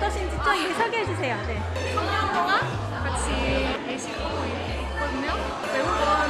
저기 소개해 주세요. 네. 3년 동안 같이 예식하고 있거든요. 외국원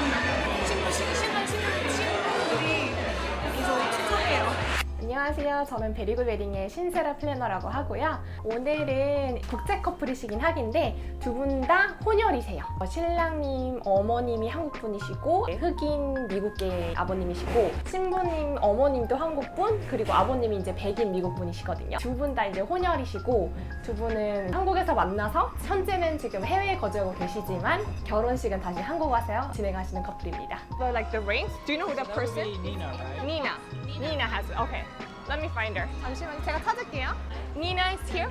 안녕하세요. 저는 베리글 웨딩의 신세라 플래너라고 하고요. 오늘은 국제 커플이시긴 하긴데 두 분 다 혼혈이세요. 어, 신랑님 어머님이 한국 분이시고 흑인 미국계 아버님이시고 신부님 어머님도 한국 분 그리고 아버님이 이제 백인 미국 분이시거든요. 두 분 다 이제 혼혈이시고 두 분은 한국에서 만나서 현재는 지금 해외에 거주하고 계시지만 결혼식은 다시 한국 와서 진행하시는 커플입니다. So like the rings, do you know who the person? Nina, right? Nina. Nina has it. Okay. Let me find her. 잠시만 제가 찾을게요. Nina is here.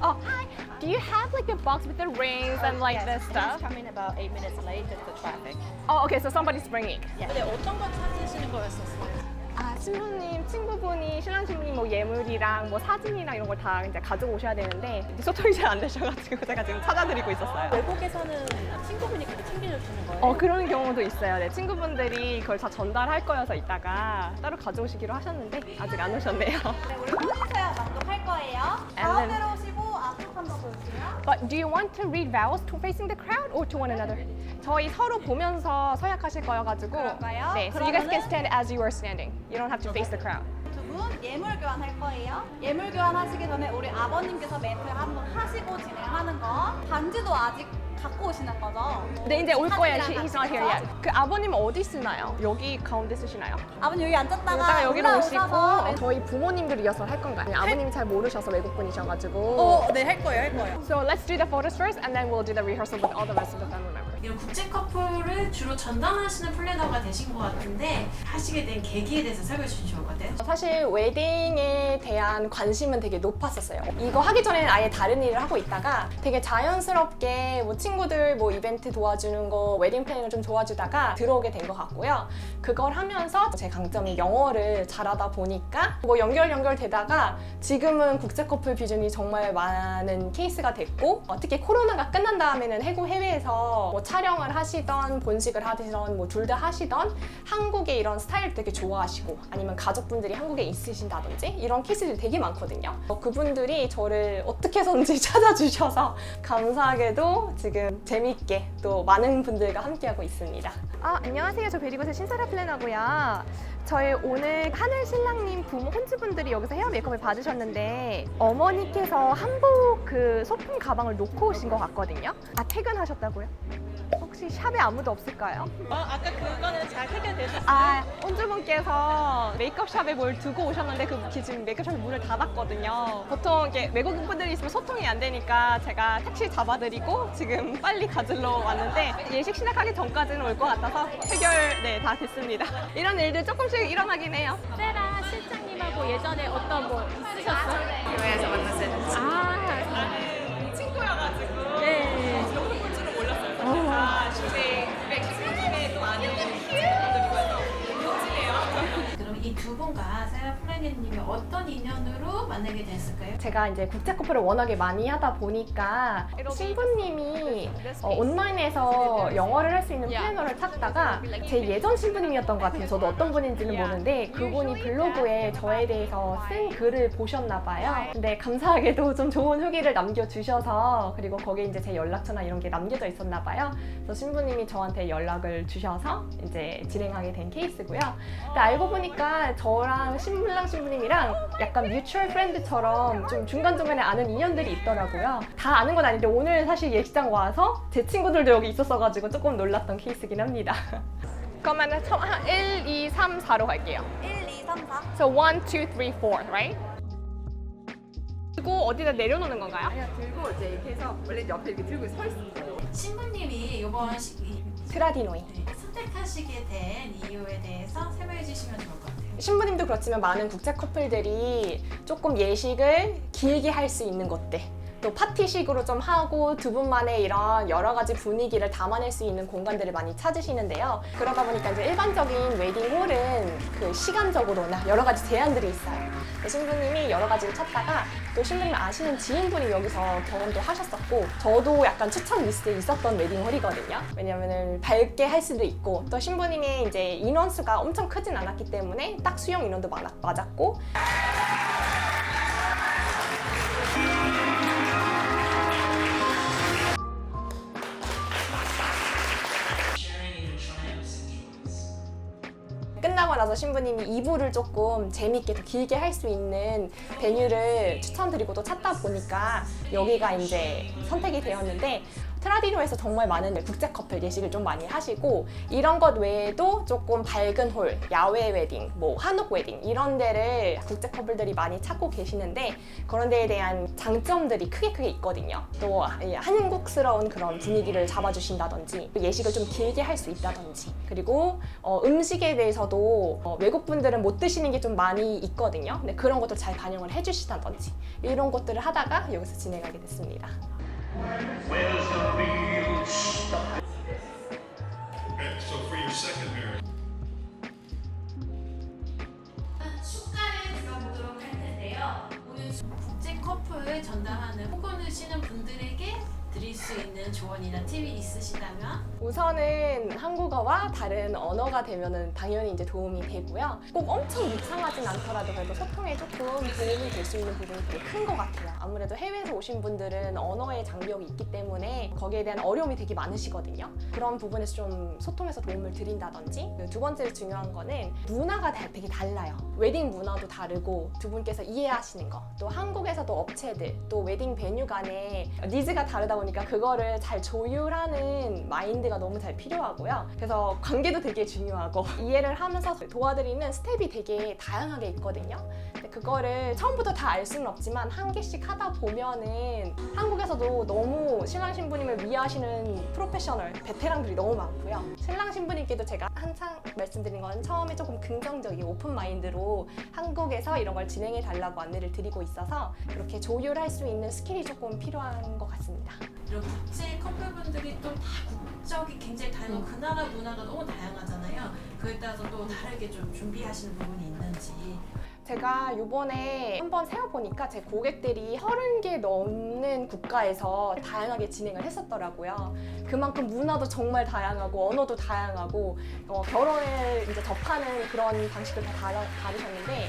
Oh, hi. Do you have like a box with the rings and like this stuff? coming about eight minutes late due to traffic. Oh, okay. So somebody's bringing. 근데 어떤 거 찾으시는 거였었어요? 아, 신부님, 친구분이 신부님 뭐 예물이랑 뭐 사진이랑 이런 걸 다 이제 가지고 오셔야 되는데 소통이 잘 안 되셔가지고 제가 지금 찾아드리고 있었어요. 외국에서는 친구분이 그렇게 챙겨주시는 거예요? 어 그런 경우도 있어요. 네, 친구분들이 그걸 다 전달할 거여서 이따가 따로 가져오시기로 하셨는데 아직 안 오셨네요. 네, 우리 혼인서야 낭독할 거예요. 가운데로 오시고 앞으로 한번 보여주세요. But do you want to read vows to facing the crowd or to one another? 저희 서로 보면서 서약하실 거여가지고. 그럴까요? 네, so you guys can stand as you are standing. You don't have to face the crowd. 두분 예물 교환할 거예요. 예물 교환하시기 전에 우리 아버님께서 멘트 한번 하시고 진행하는 거. 반지도 아직 갖고 오시는 거죠? 네, 이제 올 거예요. He's not here yet. 그 아버님 어디 쓰나요? 여기 가운데 쓰시나요? 아버님 여기 앉았다가 이따가 여기로 오시고 올라오셔서 어, 저희 부모님들 리허설 할 건가요? 아니, 아버님이 잘 모르셔서 외국 분이셔가지고. 어, 네, 할 거예요, 할 거예요. So let's do the photos first, and then we'll do the rehearsal with all the rest of the family members. 이런 국제 커플을 주로 전담하시는 플래너가 되신 것 같은데 하시게 된 계기에 대해서 설명해 주시면 좋을 것 같아요. 사실 웨딩에 대한 관심은 되게 높았었어요. 이거 하기 전에는 아예 다른 일을 하고 있다가 되게 자연스럽게 뭐 친구들 뭐 이벤트 도와주는 거, 웨딩 플래닝을 좀 도와주다가 들어오게 된 것 같고요. 그걸 하면서 제 강점이 영어를 잘하다 보니까 뭐 연결 연결 되다가 지금은 국제 커플 비중이 정말 많은 케이스가 됐고 어, 특히 코로나가 끝난 다음에는 해외에서 뭐 촬영을 하시던 본식을 하시던 뭐 둘 다 하시던 한국의 이런 스타일 되게 좋아하시고 아니면 가족분들이 한국에 있으신다든지 이런 케이스들이 되게 많거든요. 어, 그분들이 저를 어떻게 해서든지 찾아주셔서 감사하게도 지금 재밌게 또 많은 분들과 함께하고 있습니다. 아 안녕하세요. 저 베리고스 신사라 플래너고요. 저희 오늘 하늘 신랑님 부모 혼주분들이 여기서 헤어 메이크업을 받으셨는데 어머니께서 한복 그 소품 가방을 놓고 오신 것 같거든요. 아 퇴근하셨다고요? 혹시 샵에 아무도 없을까요? 어, 아까 그거는 잘 해결되셨어요? 아, 혼주분께서 메이크업 샵에 뭘 두고 오셨는데 그 지금 메이크업샵 문을 닫았거든요. 보통 이렇게 외국인 분들이 있으면 소통이 안 되니까 제가 택시 잡아드리고 지금 빨리 가지러 왔는데 예식 시작하기 전까지는 올 것 같아서 해결 네, 다 됐습니다. 이런 일들 조금씩 일어나긴 해요. 세라 실장님하고 예전에 어떤 뭐 있으셨어요? 교회에서 만났어요. 아, 두 분과 세라 플래너님이 어떤 인연으로 만나게 됐을까요? 제가 이제 국제 커플을 워낙에 많이 하다 보니까 신부님이 어, 온라인에서 영어를 할 수 있는 플래너를 찾다가 제 예전 신부님이었던 것 같아요. 저도 어떤 분인지는 모르는데 그분이 블로그에 저에 대해서 쓴 글을 보셨나 봐요. 근데 감사하게도 좀 좋은 후기를 남겨주셔서 그리고 거기에 이제 제 연락처나 이런 게 남겨져 있었나 봐요. 그래서 신부님이 저한테 연락을 주셔서 이제 진행하게 된 케이스고요. 근데 알고 보니까 저랑 신부랑 신부님이랑 약간 뮤추얼 프렌드처럼 좀 중간중간에 아는 인연들이 있더라고요. 다 아는 건 아닌데 오늘 사실 예식장 와서 제 친구들도 여기 있었어가지고 조금 놀랐던 케이스긴 합니다. 그러면 처음 한 1, 2, 3, 4로 갈게요. 1, 2, 3, 4. So 1, 2, 3, 4, right? 그리고 어디다 내려놓는 건가요? 그냥 들고 이제 이렇게 해서 원래 옆에 이렇게 들고 서 있어요. 신부님이 이번 시, 이- 트라디노이. 네, 선택하시게 된 이유에 대해서 설명해 주시면 좋을 것 같아요. 신부님도 그렇지만 많은 국제 커플들이 조금 예식을 길게 할 수 있는 곳들 또 파티식으로 좀 하고 두 분만의 이런 여러 가지 분위기를 담아낼 수 있는 공간들을 많이 찾으시는데요. 그러다 보니까 이제 일반적인 웨딩홀은 그 시간적으로나 여러 가지 제한들이 있어요. 신부님이 여러 가지를 찾다가 또 신부님 아시는 지인분이 여기서 결혼도 하셨었고 저도 약간 추천 리스트에 있었던 웨딩홀이거든요. 왜냐면은 밝게 할 수도 있고 또 신부님의 이제 인원수가 엄청 크진 않았기 때문에 딱 수용 인원도 많아- 맞았고 나서 신부님이 2부를 조금 재밌게 더 길게 할 수 있는 베뉴를 추천드리고 또 찾다 보니까 여기가 이제 선택이 되었는데 트라디노에서 정말 많은 국제 커플 예식을 좀 많이 하시고 이런 것 외에도 조금 밝은 홀, 야외 웨딩, 뭐 한옥 웨딩 이런 데를 국제 커플들이 많이 찾고 계시는데 그런 데에 대한 장점들이 크게 크게 있거든요. 또이 한국스러운 그런 분위기를 잡아주신다든지 예식을 좀 길게 할 수 있다든지 그리고 어, 음식에 대해서도 어, 외국 분들은 못 드시는 게 좀 많이 있거든요. 근데 그런 것도 잘 반영을 해주시다든지 이런 것들을 하다가 여기서 진행하게 됐습니다. 있는 조언이나 팁이 있으시다면 우선은 한국어와 다른 언어가 되면은 당연히 이제 도움이 되고요. 꼭 엄청 유창하진 않더라도 그래도 소통에 조금 도움이 될 수 있는 부분이 되게 큰 것 같아요. 아무래도 해외에서 오신 분들은 언어의 장벽이 있기 때문에 거기에 대한 어려움이 되게 많으시거든요. 그런 부분에서 좀 소통해서 도움을 드린다든지 두 번째로 중요한 거는 문화가 다- 되게 달라요. 웨딩 문화도 다르고 두 분께서 이해하시는 거. 또 한국에서도 업체들 또 웨딩 베뉴 간에 니즈가 다르다 보니까 그거를 잘 조율하는 마인드가 너무 잘 필요하고요. 그래서 관계도 되게 중요하고 이해를 하면서 도와드리는 스텝이 되게 다양하게 있거든요. 그거를 처음부터 다 알 수는 없지만 한 개씩 하다 보면은 한국에서도 너무 신랑 신부님을 위하시는 프로페셔널 베테랑들이 너무 많고요. 신랑 신부님께도 제가 항상 말씀드린 건 처음에 조금 긍정적인 오픈 마인드로 한국에서 이런 걸 진행해 달라고 안내를 드리고 있어서 그렇게 조율할 수 있는 스킬이 조금 필요한 것 같습니다. 이런 국제 커플분들이 또 다 국적이 굉장히 다양하고 그 나라 문화가 너무 다양하잖아요. 그에 따라서 또 다르게 좀 준비하시는 부분이 있는지 제가 이번에 한번 세어보니까 제 고객들이 30개 넘는 국가에서 다양하게 진행을 했었더라고요. 그만큼 문화도 정말 다양하고 언어도 다양하고 어, 결혼을 이제 접하는 그런 방식도 다 다르, 다르셨는데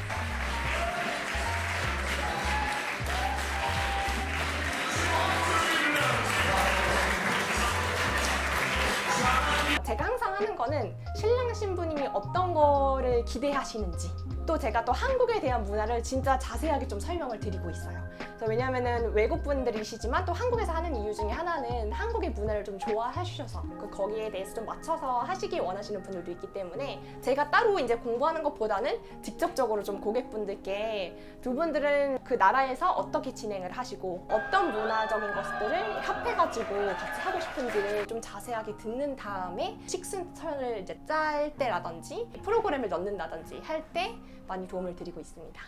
제가 항상 하는 거는 신랑 신부님이 어떤 거를 기대하시는지 또 제가 또 한국에 대한 문화를 진짜 자세하게 좀 설명을 드리고 있어요. 그래서 왜냐면은 외국 분들이시지만 또 한국에서 하는 이유 중에 하나는 한국의 문화를 좀 좋아해 주셔서 그 거기에 대해서 좀 맞춰서 하시길 원하시는 분들도 있기 때문에 제가 따로 이제 공부하는 것보다는 직접적으로 좀 고객분들께 두 분들은 그 나라에서 어떻게 진행을 하시고 어떤 문화적인 것들을 합해가지고 같이 하고 싶은지를 좀 자세하게 듣는 다음에 식순서를 이제 짤 때라든지 프로그램을 넣는다든지 할 때 많이 도움을 드리고 있습니다.